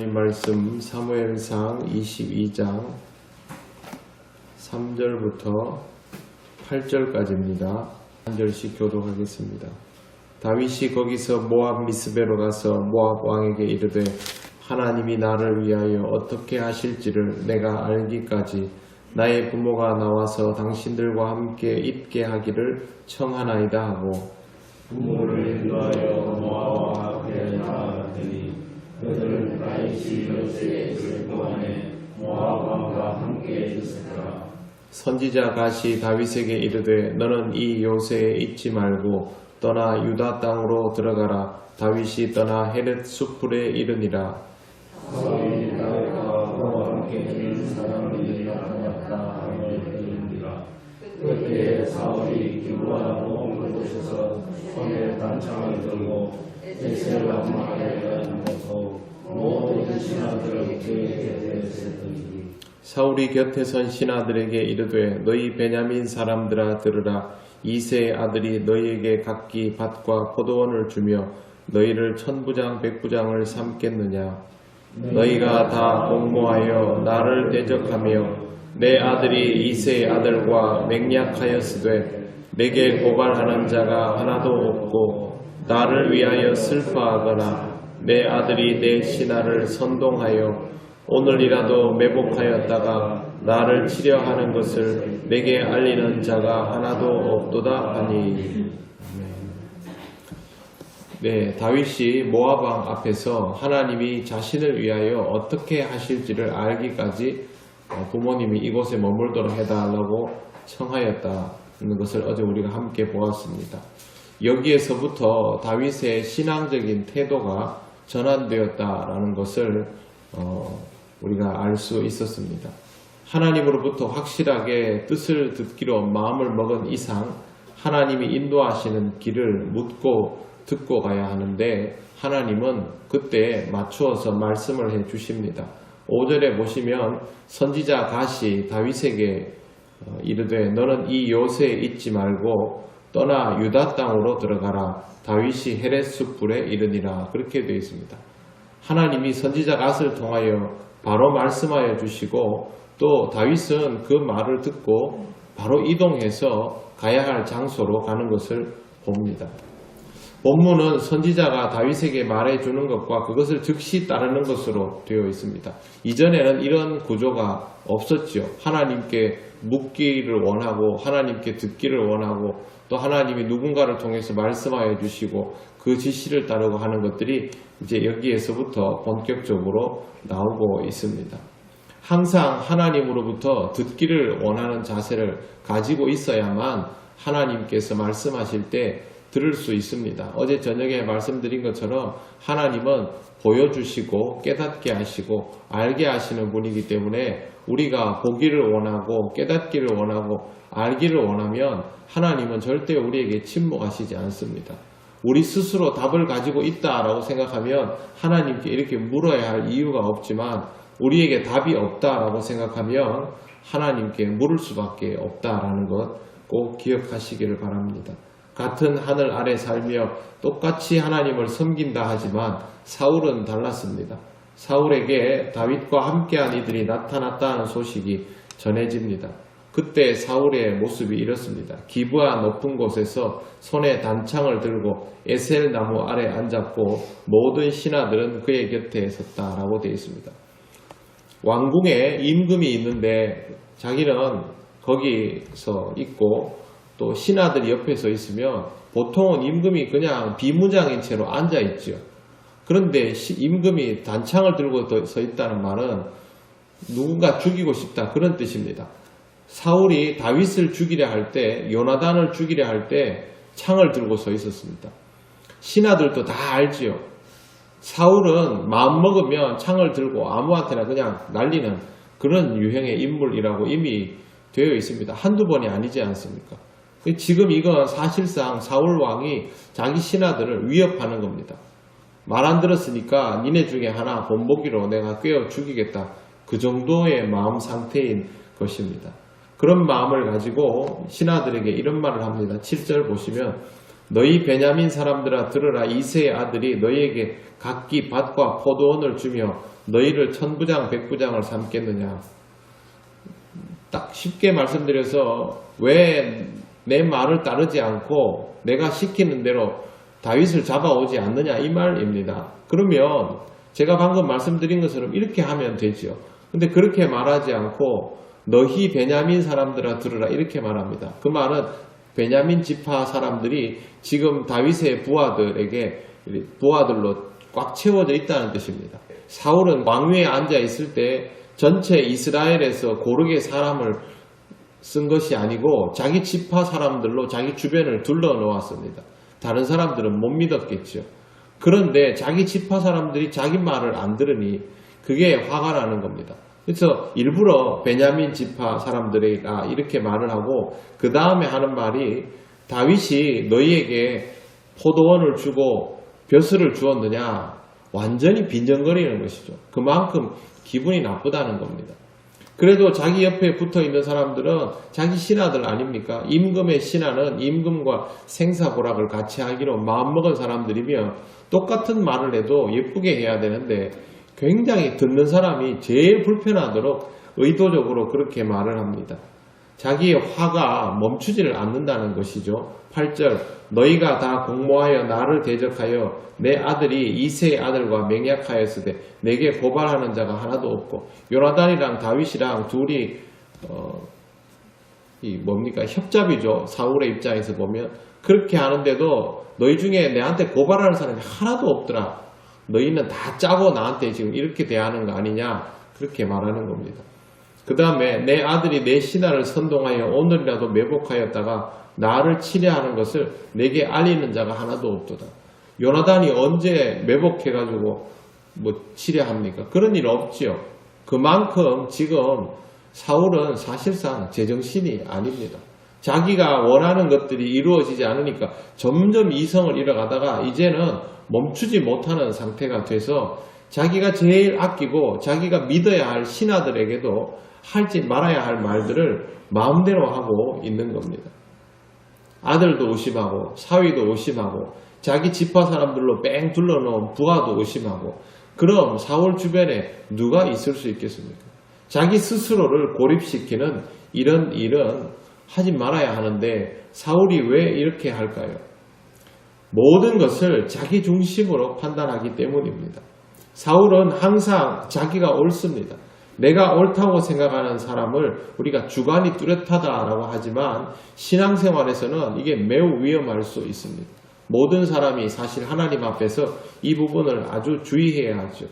하나님 말씀 사무엘상 22장 3절부터 8절까지입니다. 한 절씩 교독하겠습니다. 다윗이 거기서 모압 미스베로 가서 모압 왕에게 이르되 하나님이 나를 위하여 어떻게 하실지를 내가 알기까지 나의 부모가 나와서 당신들과 함께 입게 하기를 청하나이다 하고 부모를 인도하여 모아와 앞에 나아갔더니 그들은 다윗이 요새에 있을 동안에 모압 왕과 함께 있었더라. 선지자 가시 다윗에게 이르되 너는 이 요새에 있지 말고 떠나 유다 땅으로 들어가라 다윗이 떠나 헤렛 수풀에 이르니라 다윗과 함께 있는 사람들이. 사울이 온 곳에서 손에 단창을 들고 에셀 나무에 앉아서 모든 신하들을 그의 곁에 세더니 사울이 곁에 선 신하들에게 이르되 너희 베냐민 사람들아 들으라. 이세의 아들이 너희에게 각기 밭과 포도원을 주며 너희를 천부장 백부장을 삼겠느냐? 너희가 다 공모하여 나를 대적하며 내 아들이 이세의 아들과 맹약하였으되 내게 고발하는 자가 하나도 없고 나를 위하여 슬퍼하거나 내 아들이 내 신하를 선동하여 오늘이라도 매복하였다가 나를 치려 하는 것을 내게 알리는 자가 하나도 없도다 하니. 네, 다윗이 왕 앞에서 하나님이 자신을 위하여 어떻게 하실지를 알기까지 어, 부모님이 이곳에 머물도록 해달라고 청하였다는 것을 어제 우리가 함께 보았습니다. 여기에서부터 다윗의 신앙적인 태도가 전환되었다라는 것을 어, 우리가 알 수 있었습니다. 하나님으로부터 확실하게 뜻을 듣기로 마음을 먹은 이상 하나님이 인도하시는 길을 묻고 듣고 가야 하는데 하나님은 그때 맞추어서 말씀을 해 주십니다. 5절에 보시면 선지자 가시 다윗에게 어, 이르되 너는 이 요새에 있지 말고 떠나 유다 땅으로 들어가라 다윗이 헤렛 숲불에 이르니라 그렇게 되어 있습니다. 하나님이 선지자 갓을 통하여 바로 말씀하여 주시고 또 다윗은 그 말을 듣고 바로 이동해서 가야 할 장소로 가는 것을 봅니다. 본문은 선지자가 다윗에게 말해 주는 것과 그것을 즉시 따르는 것으로 되어 있습니다. 이전에는 이런 구조가 없었지요. 하나님께 묻기를 원하고 하나님께 듣기를 원하고 또 하나님이 누군가를 통해서 말씀하여 주시고 그 지시를 따르고 하는 것들이 이제 여기에서부터 본격적으로 나오고 있습니다. 항상 하나님으로부터 듣기를 원하는 자세를 가지고 있어야만 하나님께서 말씀하실 때 들을 수 있습니다. 어제 저녁에 말씀드린 것처럼 하나님은 보여주시고 깨닫게 하시고 알게 하시는 분이기 때문에 우리가 보기를 원하고 깨닫기를 원하고 알기를 원하면 하나님은 절대 우리에게 침묵하시지 않습니다. 우리 스스로 답을 가지고 있다라고 생각하면 하나님께 이렇게 물어야 할 이유가 없지만 우리에게 답이 없다라고 생각하면 하나님께 물을 수밖에 없다라는 것 꼭 기억하시기를 바랍니다. 같은 하늘 아래 살며 똑같이 하나님을 섬긴다 하지만 사울은 달랐습니다. 사울에게 다윗과 함께한 이들이 나타났다는 소식이 전해집니다. 그때 사울의 모습이 이렇습니다. 기부와 높은 곳에서 손에 단창을 들고 에셀 나무 아래 앉았고 모든 신하들은 그의 곁에 섰다라고 되어 있습니다. 왕궁에 임금이 있는데 자기는 거기서 있고 또 신하들이 옆에 서 있으면 보통은 임금이 그냥 비무장인 채로 앉아 있죠. 그런데 임금이 단창을 들고 서 있다는 말은 누군가 죽이고 싶다 그런 뜻입니다. 사울이 다윗을 죽이려 할 때, 요나단을 죽이려 할 때 창을 들고 서 있었습니다. 신하들도 다 알지요. 사울은 마음 먹으면 창을 들고 아무한테나 그냥 날리는 그런 유형의 인물이라고 이미 되어 있습니다. 한두 번이 아니지 않습니까? 지금 이건 사실상 사울 왕이 자기 신하들을 위협하는 겁니다. 말 안 들었으니까 니네 중에 하나 본보기로 내가 꿰어 죽이겠다. 그 정도의 마음 상태인 것입니다. 그런 마음을 가지고 신하들에게 이런 말을 합니다. 7절 보시면 너희 베냐민 사람들아 들으라 이세의 아들이 너희에게 각기 밭과 포도원을 주며 너희를 천부장 백부장을 삼겠느냐 딱 쉽게 말씀드려서 왜 내 말을 따르지 않고 내가 시키는 대로 다윗을 잡아오지 않느냐 이 말입니다. 그러면 제가 방금 말씀드린 것처럼 이렇게 하면 되지요. 근데 그렇게 말하지 않고 너희 베냐민 사람들아 들으라 이렇게 말합니다. 그 말은 베냐민 지파 사람들이 지금 다윗의 부하들에게 부하들로 꽉 채워져 있다는 뜻입니다. 사울은 왕위에 앉아 있을 때 전체 이스라엘에서 고르게 사람을 쓴 것이 아니고 자기 지파 사람들로 자기 주변을 둘러 놓았습니다. 다른 사람들은 못 믿었겠죠. 그런데 자기 지파 사람들이 자기 말을 안 들으니 그게 화가 나는 겁니다. 그래서 일부러 베냐민 지파 사람들에게 이렇게 말을 하고 그 다음에 하는 말이 다윗이 너희에게 포도원을 주고 벼슬을 주었느냐 완전히 빈정거리는 것이죠. 그만큼 기분이 나쁘다는 겁니다. 그래도 자기 옆에 붙어 있는 사람들은 자기 신하들 아닙니까? 임금의 신하는 임금과 생사고락을 같이 하기로 마음먹은 사람들이며 똑같은 말을 해도 예쁘게 해야 되는데 굉장히 듣는 사람이 제일 불편하도록 의도적으로 그렇게 말을 합니다. 자기의 화가 멈추지를 않는다는 것이죠. 8절 너희가 다 공모하여 나를 대적하여 내 아들이 이세의 아들과 맹약하였으되 내게 고발하는 자가 하나도 없고 요나단이랑 다윗이랑 둘이 어, 이 뭡니까 협잡이죠. 사울의 입장에서 보면 그렇게 하는데도 너희 중에 내한테 고발하는 사람이 하나도 없더라. 너희는 다 짜고 나한테 지금 이렇게 대하는 거 아니냐 그렇게 말하는 겁니다. 그 다음에 내 아들이 내 신하를 선동하여 오늘이라도 매복하였다가 나를 치려하는 것을 내게 알리는 자가 하나도 없도다. 요나단이 언제 매복해가지고 뭐 치려합니까? 그런 일 없지요. 그만큼 지금 사울은 사실상 제정신이 아닙니다. 자기가 원하는 것들이 이루어지지 않으니까 점점 이성을 잃어가다가 이제는 멈추지 못하는 상태가 돼서 자기가 제일 아끼고 자기가 믿어야 할 신하들에게도 할지 말아야 할 말들을 마음대로 하고 있는 겁니다. 아들도 의심하고 사위도 의심하고 자기 지파 사람들로 뺑 둘러놓은 부하도 의심하고 그럼 사울 주변에 누가 있을 수 있겠습니까? 자기 스스로를 고립시키는 이런 일은 하지 말아야 하는데 사울이 왜 이렇게 할까요? 모든 것을 자기 중심으로 판단하기 때문입니다. 사울은 항상 자기가 옳습니다. 내가 옳다고 생각하는 사람을 우리가 주관이 뚜렷하다라고 하지만 신앙생활에서는 이게 매우 위험할 수 있습니다. 모든 사람이 사실 하나님 앞에서 이 부분을 아주 주의해야 하죠.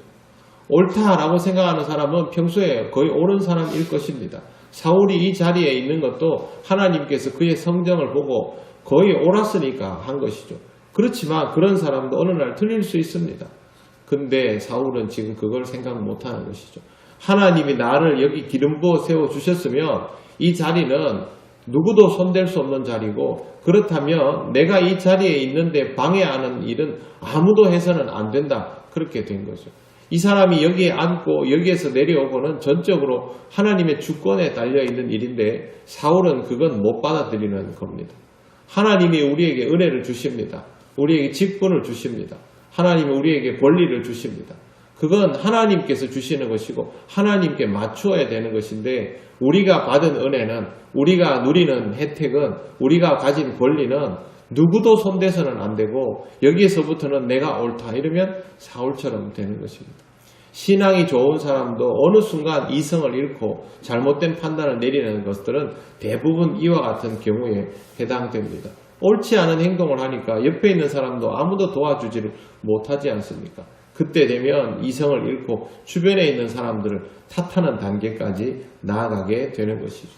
옳다라고 생각하는 사람은 평소에 거의 옳은 사람일 것입니다. 사울이 이 자리에 있는 것도 하나님께서 그의 성정을 보고 거의 옳았으니까 한 것이죠. 그렇지만 그런 사람도 어느 날 틀릴 수 있습니다. 근데 사울은 지금 그걸 생각 못 하는 것이죠. 하나님이 나를 여기 기름 부어 세워 주셨으면 이 자리는 누구도 손댈 수 없는 자리고 그렇다면 내가 이 자리에 있는데 방해하는 일은 아무도 해서는 안 된다. 그렇게 된 거죠. 이 사람이 여기에 앉고 여기에서 내려오고는 전적으로 하나님의 주권에 달려 있는 일인데 사울은 그건 못 받아들이는 겁니다. 하나님이 우리에게 은혜를 주십니다. 우리에게 직분을 주십니다. 하나님이 우리에게 권리를 주십니다. 그건 하나님께서 주시는 것이고 하나님께 맞추어야 되는 것인데 우리가 받은 은혜는 우리가 누리는 혜택은 우리가 가진 권리는 누구도 손대서는 안 되고 여기에서부터는 내가 옳다 이러면 사울처럼 되는 것입니다. 신앙이 좋은 사람도 어느 순간 이성을 잃고 잘못된 판단을 내리는 것들은 대부분 이와 같은 경우에 해당됩니다. 옳지 않은 행동을 하니까 옆에 있는 사람도 아무도 도와주지를 못하지 않습니까? 그때 되면 이성을 잃고 주변에 있는 사람들을 탓하는 단계까지 나아가게 되는 것이죠.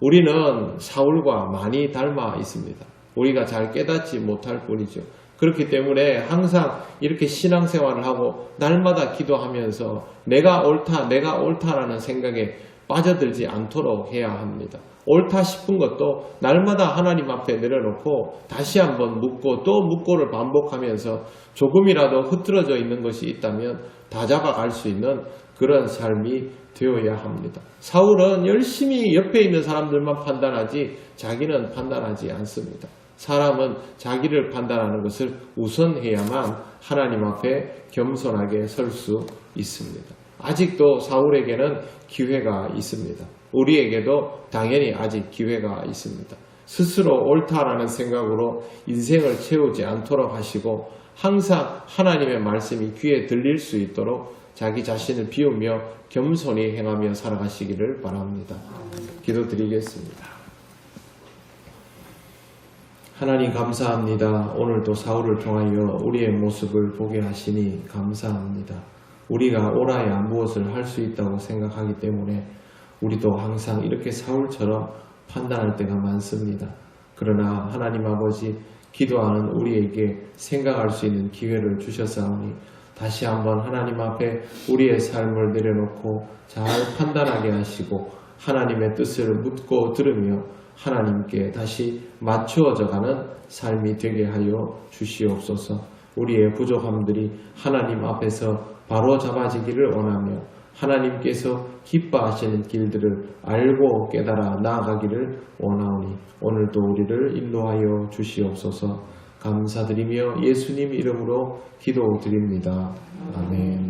우리는 사울과 많이 닮아 있습니다. 우리가 잘 깨닫지 못할 뿐이죠. 그렇기 때문에 항상 이렇게 신앙생활을 하고 날마다 기도하면서 내가 옳다, 내가 옳다라는 생각에 빠져들지 않도록 해야 합니다. 옳다 싶은 것도 날마다 하나님 앞에 내려놓고 다시 한번 묻고 또 묻고를 반복하면서 조금이라도 흐트러져 있는 것이 있다면 다 잡아갈 수 있는 그런 삶이 되어야 합니다. 사울은 열심히 옆에 있는 사람들만 판단하지 자기는 판단하지 않습니다. 사람은 자기를 판단하는 것을 우선해야만 하나님 앞에 겸손하게 설 수 있습니다. 아직도 사울에게는 기회가 있습니다. 우리에게도 당연히 아직 기회가 있습니다. 스스로 옳다라는 생각으로 인생을 채우지 않도록 하시고 항상 하나님의 말씀이 귀에 들릴 수 있도록 자기 자신을 비우며 겸손히 행하며 살아가시기를 바랍니다. 기도드리겠습니다. 하나님 감사합니다. 오늘도 사울을 통하여 우리의 모습을 보게 하시니 감사합니다. 우리가 오라야 무엇을 할 수 있다고 생각하기 때문에 우리도 항상 이렇게 사울처럼 판단할 때가 많습니다. 그러나 하나님 아버지 기도하는 우리에게 생각할 수 있는 기회를 주셨사오니 다시 한번 하나님 앞에 우리의 삶을 내려놓고 잘 판단하게 하시고 하나님의 뜻을 묻고 들으며 하나님께 다시 맞추어져 가는 삶이 되게 하여 주시옵소서. 우리의 부족함들이 하나님 앞에서 바로 잡아지기를 원하며 하나님께서 기뻐하시는 길들을 알고 깨달아 나아가기를 원하오니 오늘도 우리를 인도하여 주시옵소서 감사드리며 예수님 이름으로 기도드립니다. 아멘.